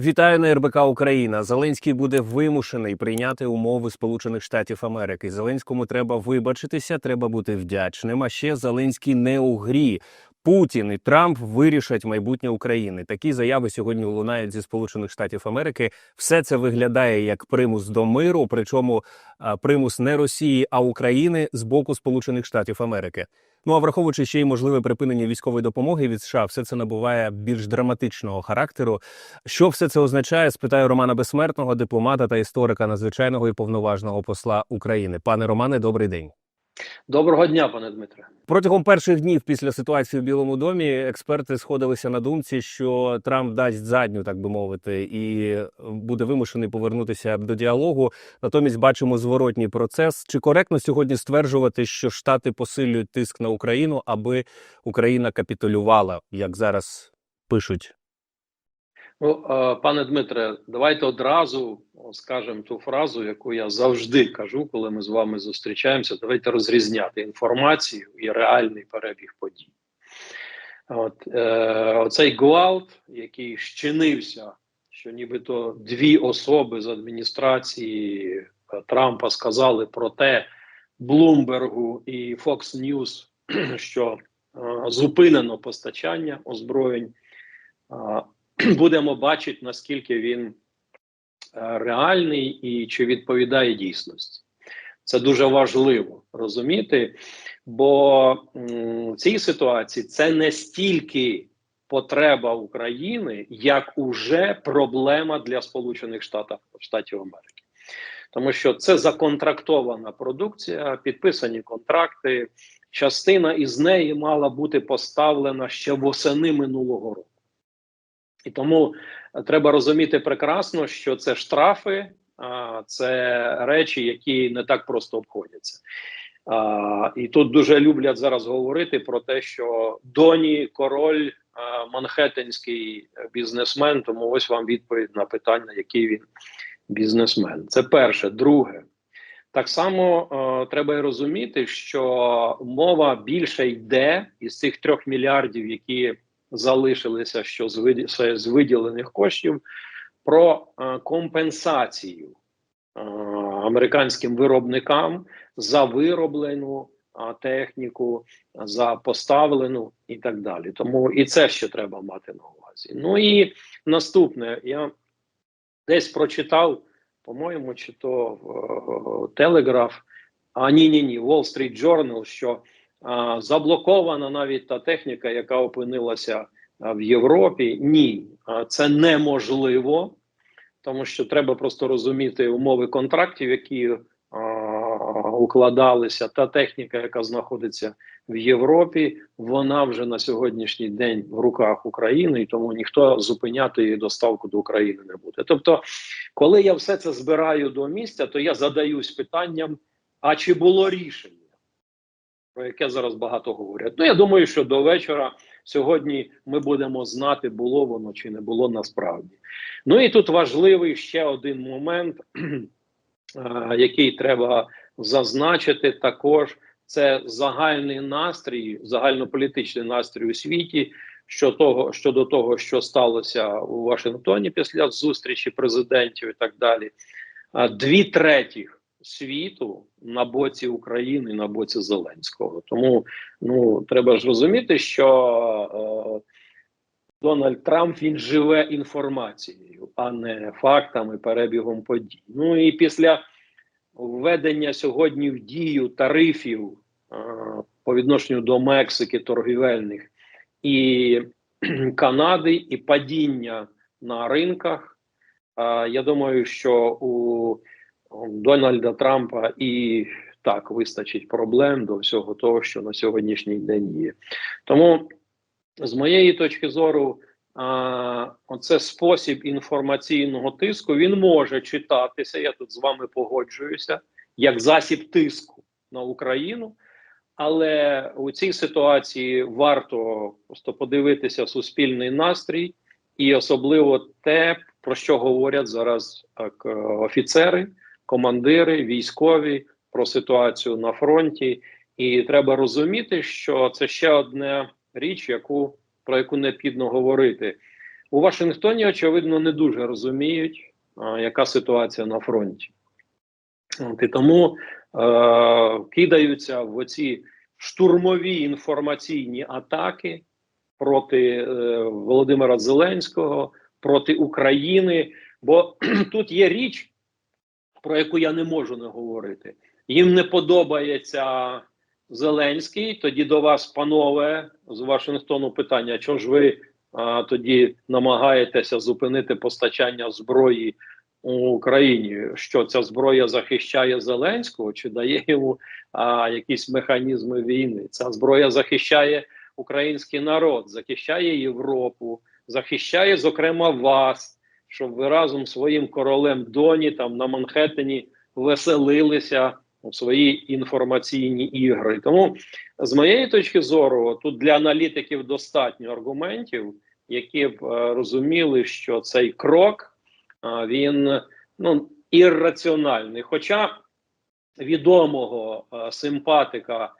Вітаю на РБК Україна. Зеленський буде вимушений прийняти умови Сполучених Штатів Америки. Зеленському треба вибачитися, треба бути вдячним. А ще Зеленський не у грі. Путін і Трамп вирішать майбутнє України. Такі заяви сьогодні лунають зі Сполучених Штатів Америки. Все це виглядає як примус до миру, причому примус не Росії, а України з боку Сполучених Штатів Америки. Ну а враховуючи ще й можливе припинення військової допомоги від США, все це набуває більш драматичного характеру. Що все це означає? Спитаю Романа Безсмертного, дипломата та історика надзвичайного і повноважного посла України. Пане Романе, добрий день. Доброго дня, пане Дмитре. Протягом перших днів після ситуації в Білому домі експерти сходилися на думці, що Трамп дасть задню, так би мовити, і буде вимушений повернутися до діалогу. Натомість бачимо зворотній процес. Чи коректно сьогодні стверджувати, що Штати посилюють тиск на Україну, аби Україна капітулювала, як зараз пишуть? Ну, е, пане Дмитре, давайте одразу скажемо ту фразу, яку я завжди кажу, коли ми з вами зустрічаємося. Давайте розрізняти інформацію і реальний перебіг подій. От, е, Оцей гвалт, який щинився, що нібито дві особи з адміністрації е, Трампа сказали про те Блумбергу і Fox News, що е, зупинено постачання озброєнь. Будемо бачити, наскільки він е, реальний і чи відповідає дійсності. Це дуже важливо розуміти, бо в цій ситуації це не стільки потреба України, як уже проблема для Сполучених Штатів, Штатів Америки. Тому що це законтрактована продукція, підписані контракти. Частина із неї мала бути поставлена ще восени минулого року. І тому треба розуміти прекрасно, що це штрафи, це речі, які не так просто обходяться. І тут дуже люблять зараз говорити про те, що доні король манхеттенський бізнесмен. Тому ось вам відповідь на питання, який він бізнесмен. Це перше. Друге, так само е, треба й розуміти, що мова більше йде із цих трьох мільярдів, які залишилися що з, виділених коштів про е, компенсацію е, американським виробникам за вироблену е, техніку, за поставлену і так далі. Тому і це ще треба мати на увазі. Ну і наступне я десь прочитав, по-моєму, чи то Телеграф, а ні, ні, ні, Wall Street Journal, що заблокована навіть та техніка, яка опинилася в Європі. Ні, це неможливо, тому що треба просто розуміти умови контрактів, які укладалися. Та техніка, яка знаходиться в Європі, вона вже на сьогоднішній день в руках України, і тому ніхто зупиняти її доставку до України не буде. Тобто, коли я все це збираю до місця, то я задаюсь питанням: а чи було рішення? Про яке зараз багато говорять. Ну я думаю, що до вечора сьогодні ми будемо знати, було воно чи не було насправді. Ну і тут важливий ще один момент, який треба зазначити, також це загальний настрій, загальнополітичний настрій у світі. Що того щодо того, що сталося у Вашингтоні після зустрічі президентів і так далі, дві третіх світу на боці України, на боці Зеленського. Тому ну треба ж розуміти, що е, Дональд Трамп він живе інформацією, а не фактами, перебігом подій. Ну і після введення сьогодні в дію тарифів е, по відношенню до Мексики торгівельних і Канади, і падіння на ринках. Е, я думаю, що у Дональда Трампа і так вистачить проблем до всього того, що на сьогоднішній день є. Тому, з моєї точки зору, а, оце спосіб інформаційного тиску він може читатися. Я тут з вами погоджуюся, як засіб тиску на Україну. Але у цій ситуації варто просто подивитися суспільний настрій, і особливо те, про що говорять зараз так, офіцери командири, військові про ситуацію на фронті, і треба розуміти, що це ще одна річ, яку про яку необхідно говорити. у Вашингтоні, очевидно, не дуже розуміють, яка ситуація на фронті. От, і тому е, кидаються в оці штурмові інформаційні атаки проти е, Володимира Зеленського, проти України. Бо тут є річ, про яку я не можу не говорити. Їм не подобається Зеленський. Тоді до вас, панове, з Вашингтону питання: чого ж ви а, тоді намагаєтеся зупинити постачання зброї у Україні? Що ця зброя захищає Зеленського чи дає йому а, якісь механізми війни? Ця зброя захищає український народ, захищає Європу, захищає, зокрема, вас щоб ви разом своїм королем Доні там на Манхеттені веселилися у свої інформаційні ігри. Тому, з моєї точки зору, тут для аналітиків достатньо аргументів, які б е, розуміли, що цей крок е, він ну ірраціональний. Хоча відомого е, симпатика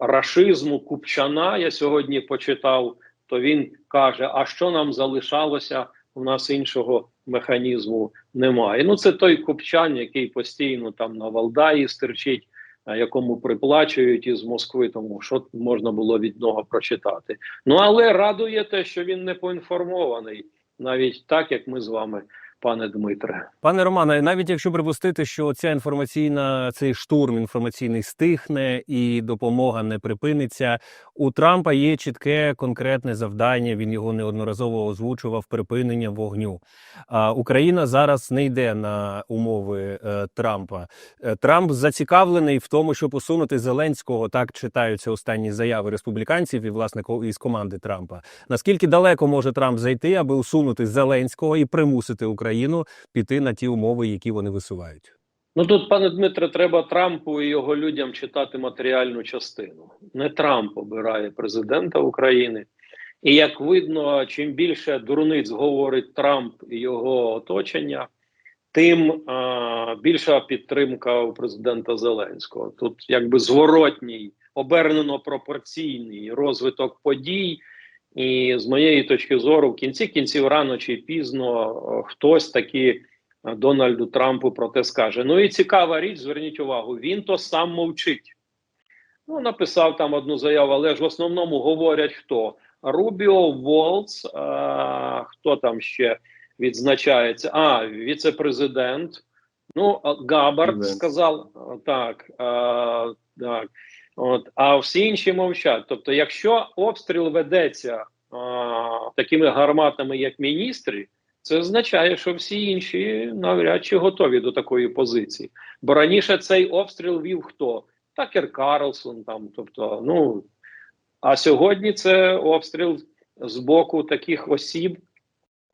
рашизму Купчана я сьогодні почитав, то він каже: а що нам залишалося? У нас іншого механізму немає. Ну це той купчан, який постійно там на Валдаї стерчить, якому приплачують із Москви, тому що можна було від нього прочитати. Ну але радує те, що він не поінформований, навіть так як ми з вами, пане Дмитре. Пане Романе, навіть якщо припустити, що ця інформаційна цей штурм інформаційний стихне і допомога не припиниться, у Трампа є чітке конкретне завдання. Він його неодноразово озвучував припинення вогню. А Україна зараз не йде на умови е, Трампа. Е, Трамп зацікавлений в тому, щоб усунути Зеленського. Так читаються останні заяви республіканців і власне із команди Трампа. Наскільки далеко може Трамп зайти, аби усунути Зеленського і примусити Україну піти на ті умови, які вони висувають? Ну тут, пане Дмитре, треба Трампу і його людям читати матеріальну частину. Не Трамп обирає президента України. І як видно, чим більше дурниць говорить Трамп і його оточення, тим а, більша підтримка у президента Зеленського. Тут якби зворотній, обернено пропорційний розвиток подій. І з моєї точки зору, в кінці кінців рано чи пізно хтось таки Дональду Трампу про те скаже. Ну і цікава річ, зверніть увагу, він то сам мовчить. Ну, написав там одну заяву, але ж в основному говорять хто? Рубіо Волц, а, хто там ще відзначається? А, віце-президент. Ну, Габард сказав так. А, так. От, а всі інші мовчать. Тобто, якщо обстріл ведеться а, такими гарматами, як міністри, це означає, що всі інші навряд чи готові до такої позиції. Бо раніше цей обстріл вів хто? Такер Карлсон, там, тобто, ну а сьогодні це обстріл з боку таких осіб.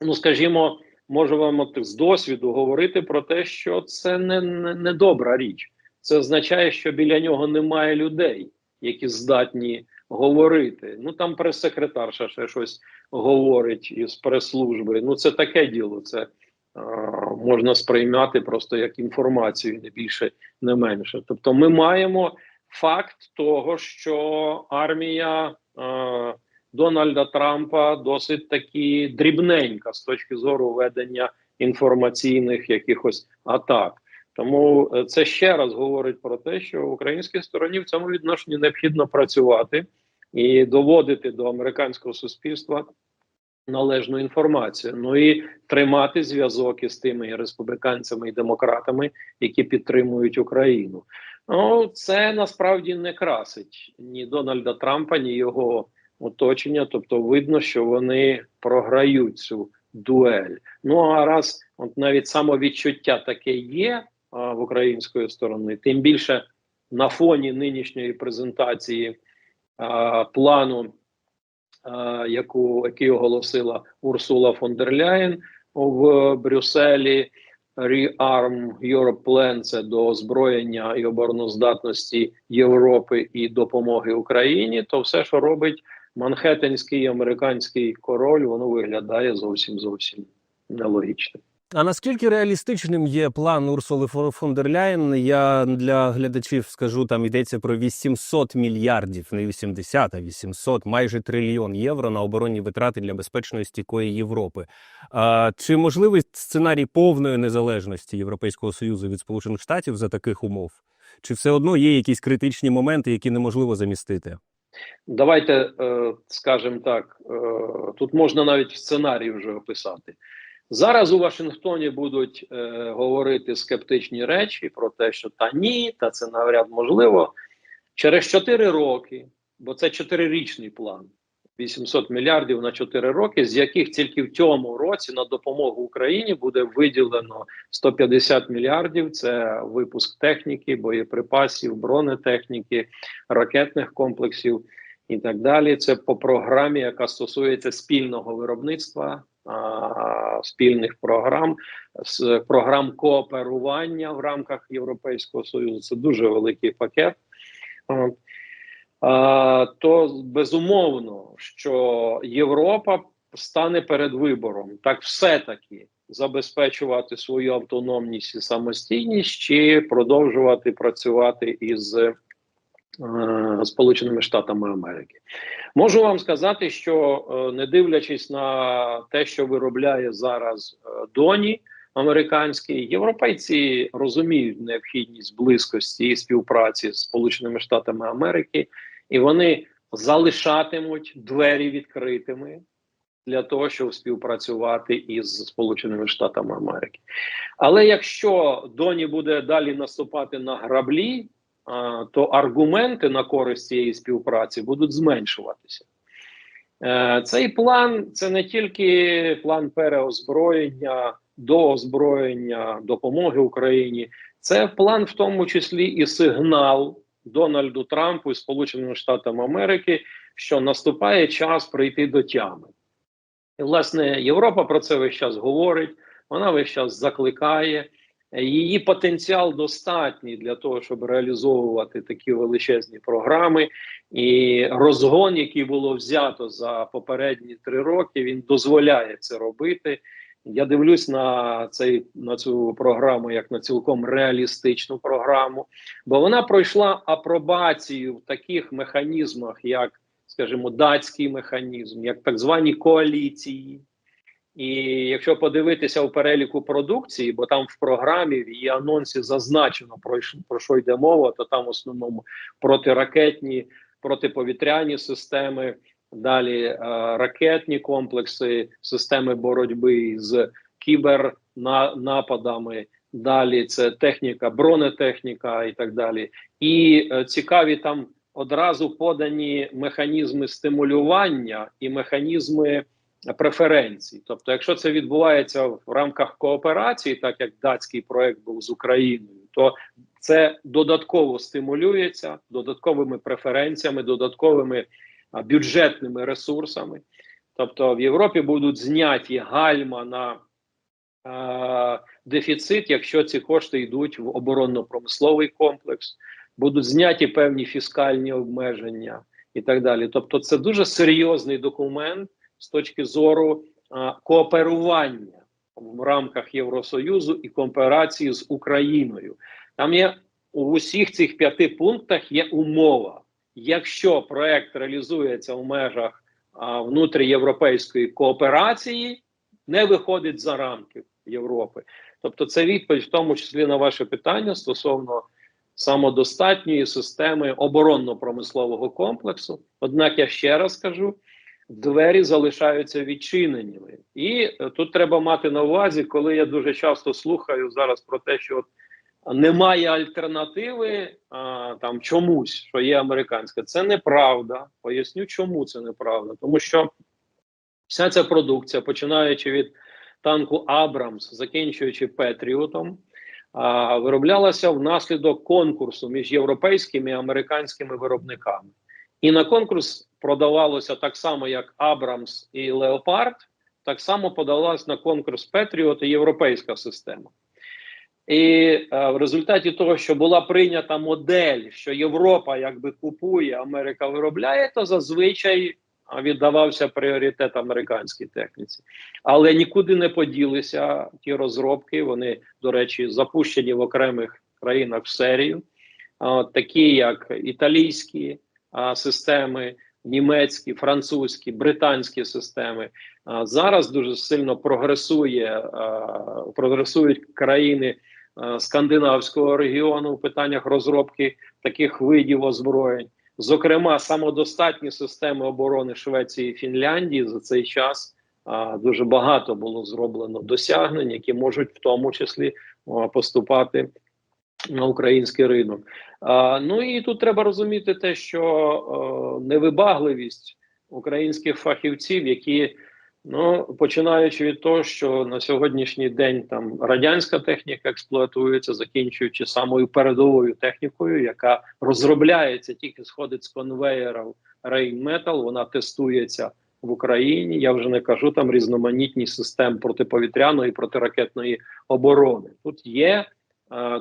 Ну, скажімо, можу вам от з досвіду говорити про те, що це не, не, не добра річ. Це означає, що біля нього немає людей, які здатні говорити. Ну там прес-секретарша ще щось говорить із прес-служби. Ну це таке діло. Це а, можна сприймати просто як інформацію, не більше, не менше. Тобто, ми маємо факт того, що армія е, Дональда Трампа досить таки дрібненька з точки зору ведення інформаційних якихось атак. Тому е, це ще раз говорить про те, що українській стороні в цьому відношенні необхідно працювати і доводити до американського суспільства належну інформацію. Ну і тримати зв'язок із тими республіканцями і демократами, які підтримують Україну. Ну це насправді не красить ні Дональда Трампа, ні його оточення. Тобто, видно, що вони програють цю дуель. Ну а раз от навіть самовідчуття таке є в української сторони, тим більше на фоні нинішньої презентації а, плану, а, яку який оголосила Урсула фон дер Ляєн в Брюсселі. Rearm Europe Plan – це до озброєння і обороноздатності Європи і допомоги Україні. То все, що робить Манхеттенський американський король, воно виглядає зовсім зовсім нелогічно. А наскільки реалістичним є план Урсули фон дер Ляєн? Я для глядачів скажу, там йдеться про 800 мільярдів, не 80, а 800, майже трильйон євро на оборонні витрати для безпечної стійкої Європи. А, чи можливий сценарій повної незалежності Європейського союзу від Сполучених Штатів за таких умов? Чи все одно є якісь критичні моменти, які неможливо замістити? Давайте е, скажемо так: е, тут можна навіть сценарій вже описати. Зараз у Вашингтоні будуть е, говорити скептичні речі про те, що та ні, та це навряд можливо. Через 4 роки, бо це чотирирічний план, 800 мільярдів на 4 роки, з яких тільки в цьому році на допомогу Україні буде виділено 150 мільярдів. Це випуск техніки, боєприпасів, бронетехніки, ракетних комплексів і так далі. Це по програмі, яка стосується спільного виробництва, спільних програм, з програм кооперування в рамках Європейського союзу. Це дуже великий пакет. То безумовно, що Європа стане перед вибором, так все-таки забезпечувати свою автономність і самостійність, чи продовжувати працювати із Сполученими Штатами Америки. Можу вам сказати, що е, не дивлячись на те, що виробляє зараз е, Доні американські, європейці розуміють необхідність близькості і співпраці з Сполученими Штатами Америки, і вони залишатимуть двері відкритими для того, щоб співпрацювати із Сполученими Штатами Америки. Але якщо Доні буде далі наступати на граблі, то аргументи на користь цієї співпраці будуть зменшуватися. Е, Цей план це не тільки план переозброєння, доозброєння, допомоги Україні, це план, в тому числі і сигнал Дональду Трампу і Сполученим Штатам Америки, що наступає час прийти до тями. І, власне, Європа про це весь час говорить, вона весь час закликає. Її потенціал достатній для того, щоб реалізовувати такі величезні програми, і розгон, який було взято за попередні три роки, він дозволяє це робити. Я дивлюсь на цей на цю програму як на цілком реалістичну програму, бо вона пройшла апробацію в таких механізмах, як, скажімо, датський механізм, як так звані коаліції. І якщо подивитися в переліку продукції, бо там в програмі в її анонсі зазначено про, про що йде мова, то там в основному протиракетні, протиповітряні системи, далі е, ракетні комплекси, системи боротьби з кібернападами, далі це техніка, бронетехніка і так далі. І е, цікаві там одразу подані механізми стимулювання і механізми преференцій. Тобто, якщо це відбувається в рамках кооперації, так як датський проект був з Україною, то це додатково стимулюється додатковими преференціями, додатковими бюджетними ресурсами. Тобто в Європі будуть зняті гальма на е, дефіцит, якщо ці кошти йдуть в оборонно-промисловий комплекс, будуть зняті певні фіскальні обмеження і так далі. Тобто, це дуже серйозний документ з точки зору кооперування в рамках Євросоюзу і кооперації з Україною. Там є у усіх цих п'яти пунктах є умова. Якщо проект реалізується в межах а, внутрієвропейської кооперації, не виходить за рамки Європи. Тобто, це відповідь в тому числі на ваше питання стосовно самодостатньої системи оборонно-промислового комплексу. Однак я ще раз кажу: двері залишаються відчиненими, і е, тут треба мати на увазі, коли я дуже часто слухаю зараз про те, що от немає альтернативи а, там чомусь, що є американська. Це неправда. Поясню, чому це неправда, тому що вся ця продукція, починаючи від танку Абрамс, закінчуючи Петріотом, вироблялася внаслідок конкурсу між європейськими і американськими виробниками. І на конкурс продавалося так само, як Абрамс і Леопард, так само подалась на конкурс Петріот і європейська система. І е, в результаті того, що була прийнята модель, що Європа якби купує, Америка виробляє, то зазвичай віддавався пріоритет американській техніці. Але нікуди не поділися ті розробки. Вони, до речі, запущені в окремих країнах в серію, а, такі як італійські системи, німецькі, французькі, британські системи. Зараз дуже сильно прогресує, прогресують країни скандинавського регіону в питаннях розробки таких видів озброєнь. Зокрема, самодостатні системи оборони Швеції і Фінляндії за цей час дуже багато було зроблено досягнень, які можуть в тому числі поступати на український ринок. А, ну і тут треба розуміти те, що е, невибагливість українських фахівців, які ну починаючи від того, що на сьогоднішній день там радянська техніка експлуатується, закінчуючи самою передовою технікою, яка розробляється, тільки сходить з конвеєра Rheinmetall, вона тестується в Україні. Я вже не кажу там різноманітні систем протиповітряної і протиракетної оборони. Тут є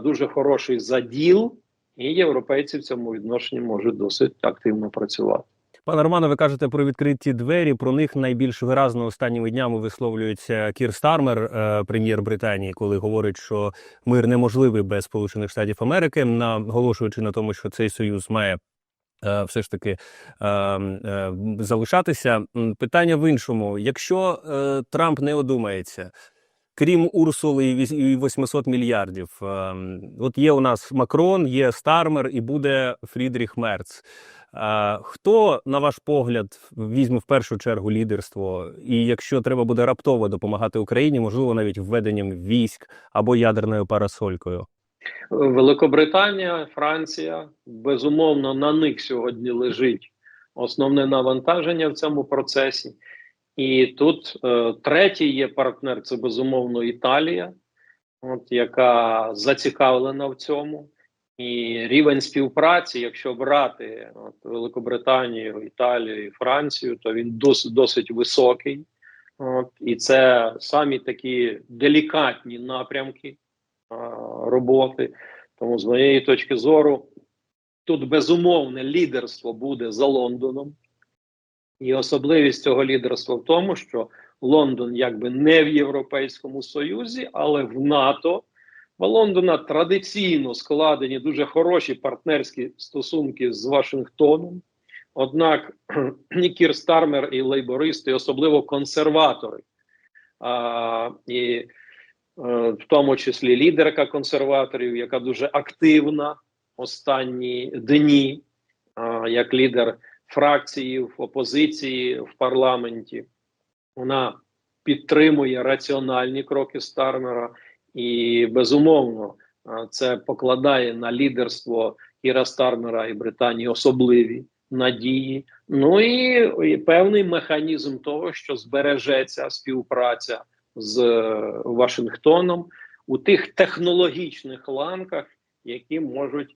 дуже хороший заділ, і європейці в цьому відношенні можуть досить активно працювати. Пане Романе, ви кажете про відкриті двері. Про них найбільш виразно останніми днями висловлюється Кір Стармер, е, прем'єр Британії, коли говорить, що мир неможливий без Сполучених Штатів Америки, наголошуючи на тому, що цей союз має. е, Все ж таки е, е, залишатися. Питання в іншому: якщо е, Трамп не одумається, крім Урсули і віс- 800 мільярдів, е, от є у нас Макрон, є Стармер і буде Фрідріх Мерц. Хто, на ваш погляд, візьме в першу чергу лідерство, і якщо треба буде раптово допомагати Україні, можливо, навіть введенням військ або ядерною парасолькою? Великобританія, Франція, безумовно, на них сьогодні лежить основне навантаження в цьому процесі. І тут е, третій є партнер це безумовно Італія, от, яка зацікавлена в цьому. І рівень співпраці, якщо брати от, Великобританію, Італію і Францію, то він досить, досить високий. От, і це самі такі делікатні напрямки а, роботи. Тому з моєї точки зору, тут безумовне лідерство буде за Лондоном. І особливість цього лідерства в тому, що Лондон якби не в Європейському Союзі, але в НАТО. У Лондона традиційно складені дуже хороші партнерські стосунки з Вашингтоном. Однак і Кір Стармер, і лейбористи, особливо консерватори, а, і е, в тому числі лідерка консерваторів, яка дуже активна останні дні, а, як лідер фракції в опозиції в парламенті. Вона підтримує раціональні кроки Стармера, і безумовно це покладає на лідерство Кіра Стармера і Британії особливі надії. Ну і, і певний механізм того, що збережеться співпраця з е, Вашингтоном у тих технологічних ланках, які можуть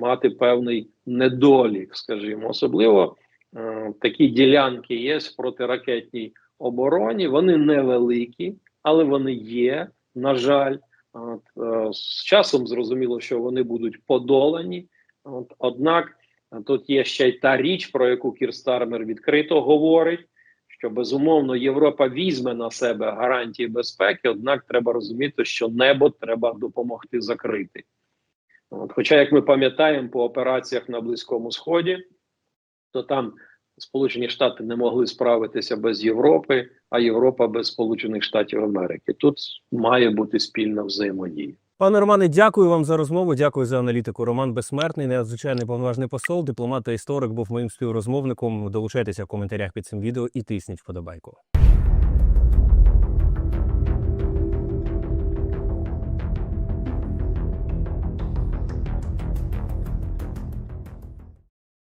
мати певний недолік, скажімо, особливо е, такі ділянки є в протиракетній обороні. Вони невеликі, але вони є. На жаль, от, е, з часом зрозуміло, що вони будуть подолані. От, однак е, тут є ще й та річ, про яку Кір Стармер відкрито говорить. Що безумовно Європа візьме на себе гарантії безпеки, однак треба розуміти, що небо треба допомогти закрити. От, хоча, як ми пам'ятаємо по операціях на Близькому Сході, то там Сполучені Штати не могли справитися без Європи, а Європа без Сполучених Штатів Америки. Тут має бути спільна взаємодія. Пане Романе, дякую вам за розмову. Дякую за аналітику. Роман Безсмертний, надзвичайний повноважний посол, дипломат та історик, був моїм співрозмовником. Долучайтеся в коментарях під цим відео і тисніть вподобайку.